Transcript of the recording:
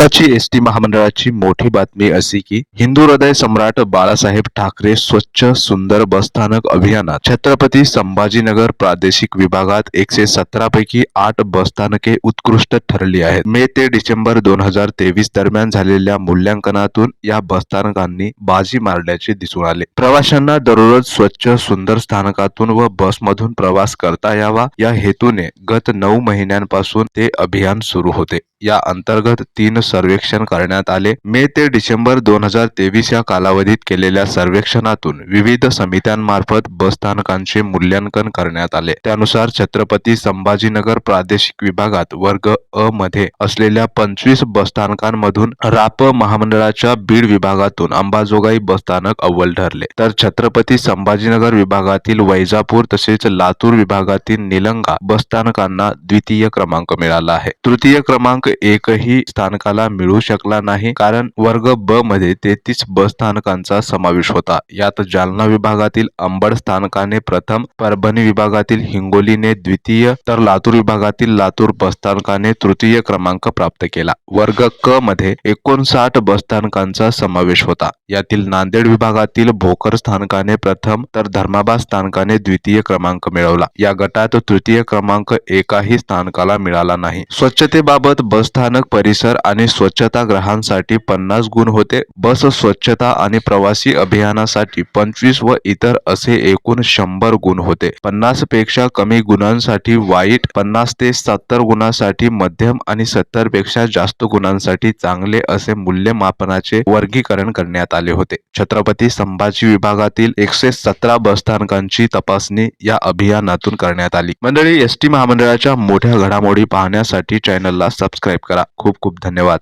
आताची S T महामंडळाची मोठी बातमी अशी की हिंदू हृदय सम्राट बाळासाहेब ठाकरे स्वच्छ सुंदर बसस्थानक अभियानात छत्रपती संभाजीनगर प्रादेशिक विभागात एकशे सतरा पैकी आठ बसस्थानके उत्कृष्ट ठरली आहेत. मे ते डिसेंबर दोन हजार तेवीस दरम्यान झालेल्या मूल्यांकनातून या बसस्थानकांनी बाजी मारल्याचे दिसून आले. प्रवाशांना दररोज स्वच्छ सुंदर स्थानकातून व बसमधून प्रवास करता यावा. या हेतूने गत नऊ महिन्यांपासून ते अभियान सुरू होते. या अंतर्गत तीन सर्वेक्षण करण्यात आले. मे ते डिसेंबर दोन हजार तेवीस या कालावधीत केलेल्या सर्वेक्षणातून विविध समित्यांमार्फत बसस्थानकांचे मूल्यांकन करण्यात आले. त्यानुसार छत्रपती संभाजीनगर प्रादेशिक विभागात वर्ग अ मध्ये असलेल्या पंचवीस बसस्थानकांमधून राप महामंडळाच्या बीड विभागातून अंबाजोगाई बसस्थानक अव्वल ठरले. तर छत्रपती संभाजीनगर विभागातील वैजापूर तसेच लातूर विभागातील निलंगा बसस्थानकांना द्वितीय क्रमांक मिळाला आहे. तृतीय क्रमांक एकही स्थानकाला मिळू शकला नाही. कारण वर्ग ब मध्ये तेहतीस बसस्थानकांचा समावेश होता. यात जालना विभागातील अंबड स्थानकाने प्रथम परभणी विभागातील हिंगोलीने द्वितीय तर लातूर विभागातील लातूर बसस्थानकाने तृतीय क्रमांक प्राप्त केला. वर्ग क मध्ये एकोणसाठ बसस्थानकांचा समावेश होता. यातील नांदेड विभागातील भोकर स्थानकाने प्रथम तर धर्माबाद स्थानकाने द्वितीय क्रमांक मिळवला. या गटात तृतीय क्रमांक एकाही स्थानकाला मिळाला नाही. स्वच्छतेबाबत बसस्थानक परिसर आणि स्वच्छता ग्रहांसाठी पन्नास गुण होते. बस स्वच्छता आणि प्रवासी अभियानासाठी पंचवीस व इतर असे एकूण शंभर गुण होते. पन्नासपेक्षा कमी गुणांसाठी वाईट पन्नास ते सत्तर गुणांसाठी मध्यम आणि सत्तरपेक्षा जास्त गुणांसाठी चांगले असे मूल्यमापनाचे वर्गीकरण करण्यात आले होते. छत्रपती संभाजी विभागातील एकशे सतरा बसस्थानकांची तपासणी या अभियानातून करण्यात आली. मंडळी एस टी महामंडळाच्या मोठ्या घडामोडी पाहण्यासाठी चॅनलला सबस्क्राईब करा. खूप खूप धन्यवाद.